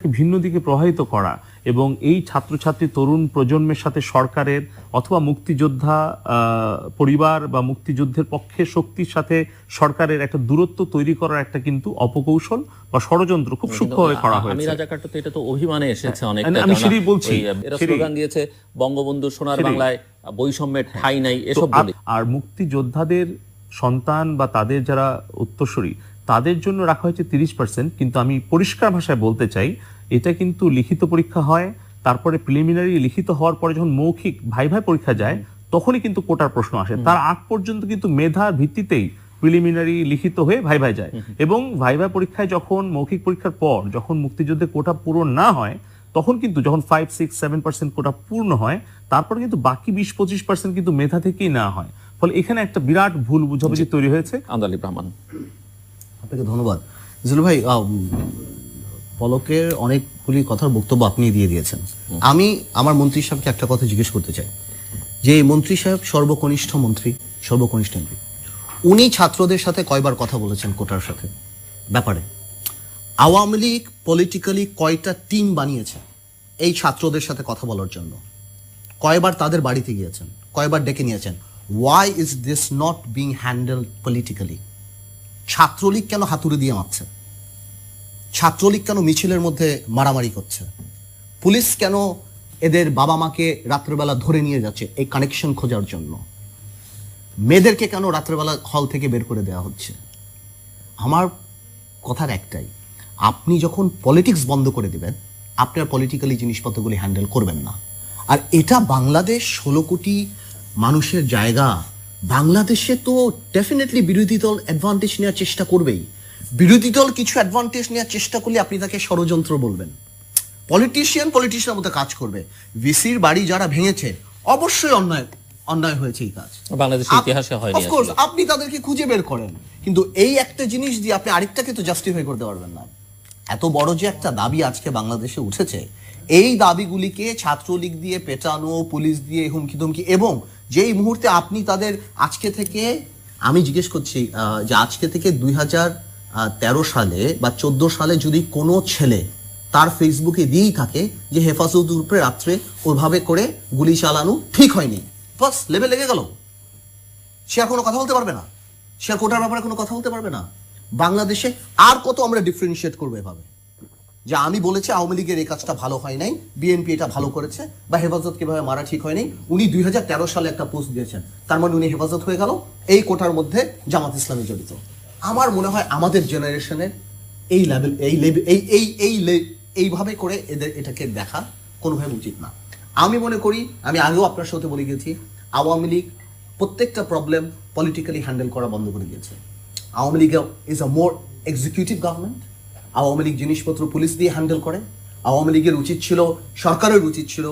ভিন্ন দিকে প্রভাবিত করা এবং এই ছাত্রছাত্রী তরুণ প্রজন্মের সাথে সরকারের অথবা মুক্তিযোদ্ধা পরিবার বা মুক্তিযুদ্ধের পক্ষে শক্তির সাথে সরকারের একটা দূরত্ব তৈরি করার একটা কিন্তু অপকৌশল বা ষড়যন্ত্র খুব সূক্ষ্মভাবে করা আমি হয়েছে। এটা তো অভিমানে এসেছে অনেক আমি- সেটাই বলছি, এরা স্লোগান দিয়েছে বঙ্গবন্ধু সোনার বাংলায় বৈষম্যের ঠাই নাই এসব আর মুক্তিযোদ্ধাদের সন্তান বা তাদের যারা উত্তরসূরি তাদের জন্য রাখা হয়েছে তিরিশ পার্সেন্ট কিন্তু আমি পরিষ্কার ভাষায় বলতে চাই এটা কিন্তু লিখিত পরীক্ষা হয় তারপরে প্রিলিমিনারি লিখিত হওয়ার পরে যখন মৌখিক ভাই ভাই পরীক্ষা যায় তখনই কিন্তু কোটার প্রশ্ন আসে। তার আগ পর্যন্ত কিন্তু মেধার ভিত্তিতেই প্রিলিমিনারি লিখিত হয়ে ভাই ভাই যায়। এবং ভাই ভাই পরীক্ষায় যখন মৌখিক পরীক্ষার পর যখন মুক্তিযুদ্ধে কোটা পূরণ না হয় তখন কিন্তু যখন five six seven percent quota পূর্ণ হয় তারপর কিন্তু বাকি বিশ পঁচিশ পার্সেন্ট কিন্তু মেধা থেকেই না হয়। ফলে এখানে একটা বিরাট ভুল বুঝাবুঝি তৈরি হয়েছে। আন্দালি ব্রাহ্মণ আপনাকে ধন্যবাদ। জিলু ভাই পলকের অনেকগুলি কথার বক্তব্য আপনি দিয়ে দিয়েছেন। আমি আমার মন্ত্রী সাহেবকে একটা কথা জিজ্ঞেস করতে চাই। যে এই মন্ত্রী সাহেব সর্বকনিষ্ঠ মন্ত্রী সর্বকনিষ্ঠ মন্ত্রী। উনি ছাত্রদের সাথে কয়বার কথা বলেছেন কোটার সাথে? ব্যাপারে। আওয়ামী লীগ পলিটিক্যালি কয়টা টিম বানিয়েছে এই ছাত্রদের সাথে কথা বলার জন্য? কয়বার তাদের বাড়িতে গিয়েছেন? কয়বার ডেকে নিয়েছেন? Why is this not being handled politically Chhatra League কেন হাতুড়ে দিয়ে মারছে? ছাত্রলীগ কেন মিছিলের মধ্যে মারামারি করছে? পুলিশ কেন এদের বাবা মাকে রাত্রেবেলা ধরে নিয়ে যাচ্ছে এই কানেকশন খোঁজার জন্য? মেয়েদেরকে কেন রাত্রেবেলা হল থেকে বের করে দেওয়া হচ্ছে? আমার কথার একটাই, আপনি যখন পলিটিক্স বন্ধ করে দিবেন, আপনি আর পলিটিক্যালি জিনিসপত্রগুলি হ্যান্ডেল করবেন না। আর এটা বাংলাদেশ ষোলো কোটি মানুষের জায়গা। বাংলাদেশে তো ডেফিনেটলি বিরোধী দল অ্যাডভান্টেজ নেওয়ার চেষ্টা করবেই। বিরোধী দল কিছু অ্যাডভান্টেজ নেওয়ার চেষ্টা করলে আপনি তাকে ষড়যন্ত্র বলবেন। পলিটিশিয়ান পলিটিশিয়ানের মতো কাজ করবে। ভিসির বাড়ি যারা ভেঙেছে অবশ্যই অন্যায় অন্যায় হয়েছে এই কাজ। বাংলাদেশের ইতিহাসে হয়নি course, আপনি তাদেরকে খুঁজে বের করেন। কিন্তু এই একটা জিনিস দিয়ে আপনি আরেকটাকে তো জাস্টিফাই করতে পারবেন না। এত বড় যে একটা দাবি আজকে বাংলাদেশে উঠেছে এই দাবিগুলিকে ছাত্রলীগ দিয়ে পেটানো পুলিশ দিয়ে হুমকি ধমকি এবং যেই মুহূর্তে আপনি তাদের আজকে থেকে, আমি জিজ্ঞেস করছি যে আজকে থেকে দুই হাজার তেরো সালে বা চোদ্দ সালে যদি কোনো ছেলে তার ফেসবুকে দিয়েই থাকে যে হেফাজত উপরে রাত্রে ওভাবে করে গুলি চালানো ঠিক হয়নি, বাস লেভেল লেগে গেল। সে আর কোনো কথা বলতে পারবে না। সে আর কোটার ব্যাপারে কোনো কথা বলতে পারবে না। বাংলাদেশে আর কত আমরা ডিফারেন্সিয়েট করব এভাবে? যে আমি বলেছি আওয়ামী লীগের এই কাজটা ভালো হয় নাই, বিএনপি এটা ভালো করেছে, বা হেফাজত কীভাবে মারা ঠিক হয় নাই, উনি দুই হাজার তেরো সালে একটা পোস্ট দিয়েছেন। তার মানে উনি হেফাজত হয়ে গেল এই কোটার মধ্যে জামাত ইসলামী জড়িত। আমার মনে হয় আমাদের জেনারেশনের এই লেভেল এই এই এই এই এইভাবে করে এদের এটাকে দেখা কোনোভাবে উচিত না। আমি মনে করি, আমি আগেও আপনার সাথে বলে গেছি আওয়ামী লীগ প্রত্যেকটা প্রবলেম পলিটিক্যালি হ্যান্ডেল করা বন্ধ করে দিয়েছে। Awami League is a more executive government Awami League জিনিসপত্র পুলিশ দিয়ে হ্যান্ডেল করে। আওয়ামী লীগের উচিত ছিল, সরকারের উচিত ছিল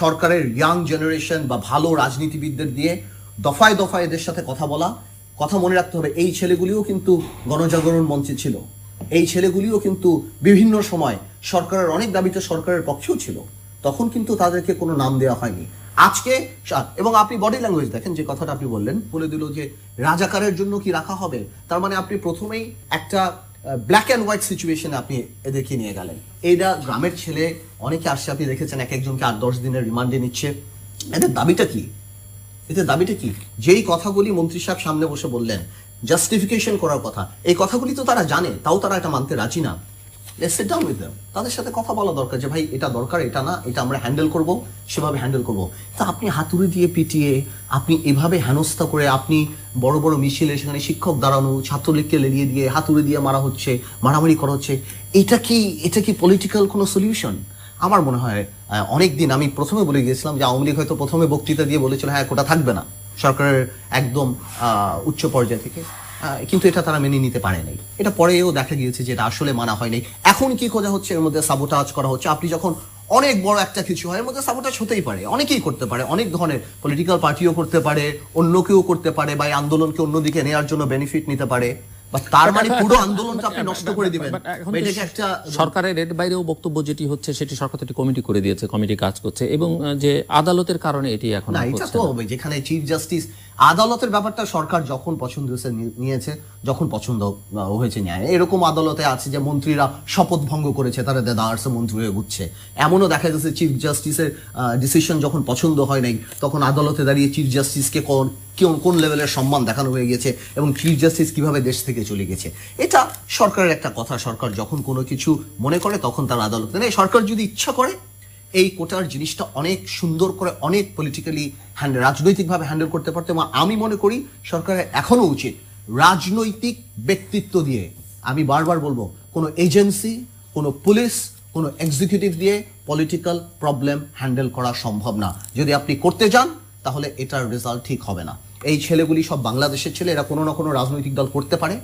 সরকারের ইয়াং জেনারেশন বা ভালো রাজনীতিবিদদের দিয়ে দফায় দফায় এদের সাথে কথা বলা। কথা মনে রাখতে হবে, এই ছেলেগুলিও কিন্তু গণজাগরণ মঞ্চে ছিল। এই ছেলেগুলিও কিন্তু বিভিন্ন সময় সরকারের, অনেক দাবিতে সরকারের পক্ষেও ছিল। তখন কিন্তু তাদেরকে কোনো নাম দেওয়া হয়নি। আজকে এবং আপনি বডি ল্যাঙ্গুয়েজ দেখেন, যে কথাটা আপনি বললেন, বলে দিল যে রাজাকারের জন্য কি রাখা হবে? তার মানে আপনি প্রথমেই একটা ব্ল্যাক অ্যান্ড হোয়াইট সিচুয়েশনে আপনি এদেরকে নিয়ে গেলেন। এটা গ্রামের ছেলে, অনেকে আসছে, আপনি দেখেছেন এক একজনকে আট দশ দিনের রিমান্ডে নিচ্ছে। এদের দাবিটা কি? এদের দাবিটা কি? যেই কথাগুলি মন্ত্রী সাহেব সামনে বসে বললেন জাস্টিফিকেশন করার কথা। এই কথাগুলি তো তারা জানে, তাও তারা এটা মানতে রাজি না। সিট ডাউন উইথ দেম তাদের সাথে কথা বলা দরকার যে, ভাই, এটা দরকার, এটা না, এটা আমরা হ্যান্ডেল করব, সেভাবে হ্যান্ডেল করব। তা আপনি হাতুড়ি দিয়ে পিটিয়ে, আপনি এভাবে হেনস্থা করে, আপনি বড় বড় মিছিলে সেখানে শিক্ষক দাঁড়ানো, ছাত্রলীগকে লেলিয়ে দিয়ে হাতুড়ি দিয়ে মারা হচ্ছে, মারামারি করা হচ্ছে, এটা কি এটা কি পলিটিক্যাল কোনো সলিউশন আমার মনে হয় অনেক দিন আমি প্রথমে বলে গিয়েছিলাম যে, আওয়ামী লীগ হয়তো প্রথমে বক্তৃতা দিয়ে বলেছিল হ্যাঁ কোটা থাকবে না। সরকারের একদম উচ্চ পর্যায় থেকে। কিন্তু এটা তারা মেনে নিতে পারে নাই। এটা পরেও দেখা গিয়েছে যে এটা আসলে মানা হয়নি এখন কি খোঁজা হচ্ছে? এর মধ্যে সাবোটাজ করা হচ্ছে। আপনি যখন অনেক বড় একটা কিছু হয়, এর মধ্যে সাবোটাজ হতেই পারে। অনেকেই করতে পারে। অনেক ধরনের পলিটিক্যাল পার্টিও করতে পারে অন্য কেউ করতে পারে বা আন্দোলনকে অন্যদিকে নেওয়ার জন্য বেনিফিট নিতে পারে। বা তার মানে পুরো আন্দোলনটা আপনি নষ্ট করে দিবেন। But এখন বা তো এটাকে একটা সরকারের এর বাইরেও বক্তব্য যেটি হচ্ছে সেটি সরকার একটি কমিটি করে দিয়েছে কমিটি কাজ করছে এবং যে আদালতের কারণে এটি এখন না এটা তো হবে যেখানে চিফ জাস্টিস আদালতের ব্যাপারটা সরকার যখন পছন্দ হয়েছে নিয়েছে যখন পছন্দ হয়েছে ন্যায় এরকম আদালতে আছে যে মন্ত্রীরা শপথ ভঙ্গ করেছে তারা দেদার্সে মন্ত্রী হয়ে ঘুরছে। এমনও দেখা যাচ্ছে চিফ জাস্টিসের ডিসিশন যখন পছন্দ হয় নাই তখন আদালতে দাঁড়িয়ে চিফ জাস্টিসকে কোন কোন কোন লেভেলের সম্মান দেখানো হয়ে গেছে এবং চিফ জাস্টিস কীভাবে দেশ থেকে চলে গেছে, এটা সরকারের একটা কথা। সরকার যখন কোনো কিছু মনে করে, তখন তার আদালতে নেয়। সরকার যদি ইচ্ছা করে, এই কোটার জিনিসটা অনেক সুন্দর করে, অনেক পলিটিক্যালি হ্যান্ডেল রাজনৈতিকভাবে হ্যান্ডেল করতে পারতো এবং আমি মনে করি সরকারের এখনও উচিত রাজনৈতিক ব্যক্তিত্ব দিয়ে, আমি বারবার বলব, কোনো এজেন্সি কোনো পুলিশ কোনো এক্সিকিউটিভ দিয়ে পলিটিক্যাল প্রবলেম হ্যান্ডেল করা সম্ভব না। যদি আপনি করতে যান, তাহলে এটার রেজাল্ট ঠিক হবে না। এই ছেলেগুলি সব বাংলাদেশের ছেলে, এরা কোনো না কোনো রাজনৈতিক দল করতে পারে।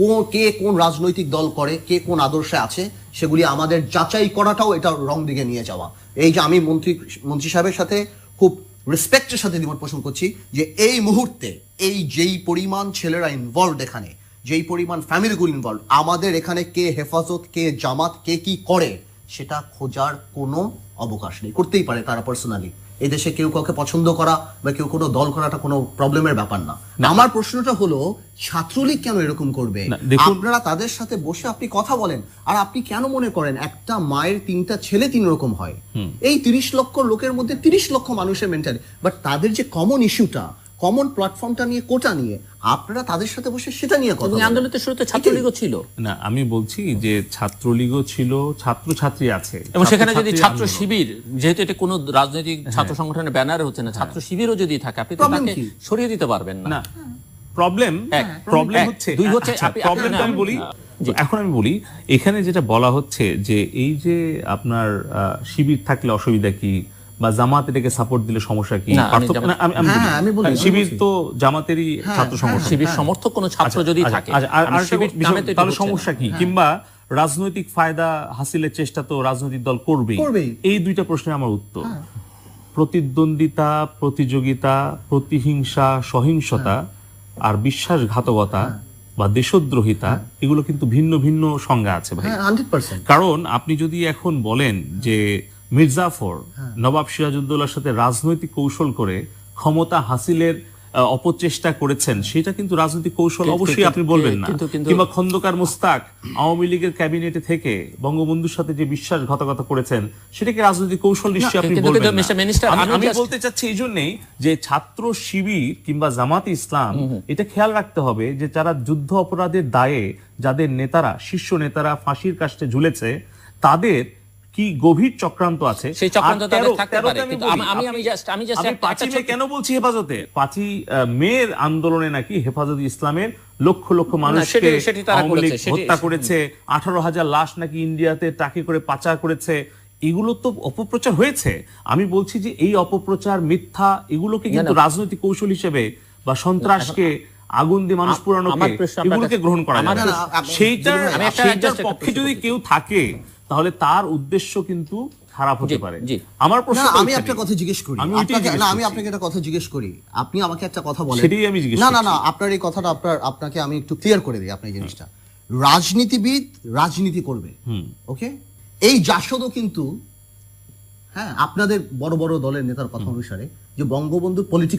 কোন, কে কোন রাজনৈতিক দল করে, কে কোন আদর্শে আছে, সেগুলি আমাদের যাচাই করাটাও এটা রং দিকে নিয়ে যাওয়া। এই যে আমি মন্ত্রী মন্ত্রী সাহেবের সাথে খুব রেসপেক্টের সাথে দ্বিমত পোষণ করছি যে এই মুহূর্তে এই যেই পরিমাণ ছেলেরা ইনভলভ এখানে, যেই পরিমাণ ফ্যামিলিগুলো ইনভলভ আমাদের এখানে কে হেফাজত, কে জামাত, কে কি করে, সেটা খোঁজার কোনো অবকাশ নেই। করতেই পারে তারা পার্সোনালি এই দেশে কেউ কাউকে পছন্দ করা বা কেউ কোনো দল করাটা কোনো প্রবলেমের ব্যাপার না। আমার প্রশ্নটা হলো ছাত্রলীগ কেন এরকম করবে? আপনারা তাদের সাথে বসে আপনি কথা বলেন আর আপনি কেন মনে করেন একটা মায়ের তিনটা ছেলে তিন রকম হয়? এই তিরিশ লক্ষ লোকের মধ্যে তিরিশ লক্ষ মানুষের মেন্টালি বাট তাদের যে কমন ইস্যুটা কমন প্ল্যাটফর্মটা নিয়ে কোটা নিয়ে আপনারা তাদের সাথে বসে সেটা নিয়ে কথা। আন্দোলনের শুরুতে ছাত্রলীগও ছিল। না আমি বলছি যে ছাত্রলীগও ছিল ছাত্র ছাত্রী আছে। এবং সেখানে যদি ছাত্র শিবির যেহেতু এটা কোনো রাজনৈতিক ছাত্র সংগঠনের ব্যানারে হচ্ছে না ছাত্র শিবিরও যদি থাকে আপনি তো তাকে সরিয়ে দিতে পারবেন না। না প্রবলেম এক, প্রবলেম হচ্ছে দুই হচ্ছে আচ্ছা, আপনি- প্রবলেমটা আমি বলি। এখন আমি বলি এখানে যেটা বলা হচ্ছে যে এই যে আপনার আহ, শিবির থাকলে অসুবিধা কি? বা জামাত এটাকে সাপোর্ট দিলে সমস্যা কি? আমি হ্যাঁ, বলি। আমি বলি, আমি শিবির তো জামাতেরই ছাত্র সংগঠন। শিবির সমর্থক কোনো ছাত্র যদি আচ্ছা, থাকে আচ্ছা, আর- শিবির তাহলে সমস্যা কি? কিংবা রাজনৈতিক ফায়দা হাসিলের চেষ্টা তো রাজনৈতিক দল করবেই। করবেই। এই দুইটা প্রশ্নের আমার উত্তর। প্রতিদ্বন্দ্বিতা প্রতিযোগিতা প্রতিহিংসা সহিংসতা আর বিশ্বাসঘাতকতা বা দেশদ্রোহিতা এগুলো কিন্তু ভিন্ন ভিন্ন সংজ্ঞা আছে ভাই। হ্যাঁ কারণ আপনি যদি এখন বলেন যে মির্জাফর হ্যাঁ। নবাব সিরাজউদ্দৌলার সাথে রাজনৈতিক কৌশল করে ক্ষমতা হাসিলের অপচেষ্টা করেছেন সেটা কিন্তু রাজনৈতিক কৌশল অবশ্যই আপনি বলবেন না। কিংবা খন্দকার মুস্তাক আওয়ামী লীগের ক্যাবিনেটে থেকে বঙ্গবন্ধুর সাথে যে বিশ্বাসঘাতকতা করেছেন সেটাকে রাজনৈতিক কৌশল নিশ্চয়ই আপনি বলবেন আমি- বলতে চাচ্ছি এই জন্যই যে ছাত্র শিবির কিংবা জামাত ইসলাম এটা খেয়াল রাখতে হবে যে যারা যুদ্ধ অপরাধের দায়ে যাদের নেতারা শীর্ষ নেতারা ফাঁসির কাষ্টে ঝুলেছে তাদের কি গভীর চক্রান্ত আছে? সেই চক্রান্ত আমি আমি- আমি কেন বলছি হেফাজতে? পাঁচই মেয়ের আন্দোলনে নাকি হেফাজত ইসলামের লক্ষ লক্ষ মানুষকে হত্যা করেছে আঠারো হাজার লাশ নাকি ইন্ডিয়াতে টাকি করে পাচার করেছে এগুলো তো অপপ্রচার হয়েছে। আমি বলছি যে এই অপপ্রচার মিথ্যা এগুলোকে কিন্তু রাজনৈতিক কৌশল হিসেবে বা সন্ত্রাসকে আগুন দিয়ে মানুষ পুরানোকে এগুলোকে গ্রহণ করা সেইটার সেইটার পক্ষে যদি কেউ থাকে তাহলে তার উদ্দেশ্য কিন্তু খারাপ হতে পারে। আমার প্রশ্ন আমি একটা কথা জিজ্ঞেস করি। আমি না আমি আপনাকে একটা কথা জিজ্ঞেস করি। আপনি আমাকে একটা কথা বলেন। সেটাই আমি জিজ্ঞেস না না না আপনার এই কথাটা আপনার আপনাকে আমি একটু ক্লিয়ার করে দিই আপনার এই জিনিসটা। রাজনীতিবিদ রাজনীতি করবে ওকে? এই জাসদও কিন্তু হ্যাঁ আপনাদের বড় বড় দলের নেতার কথা অনুসারে যে বঙ্গবন্ধু পলিটিক্যাল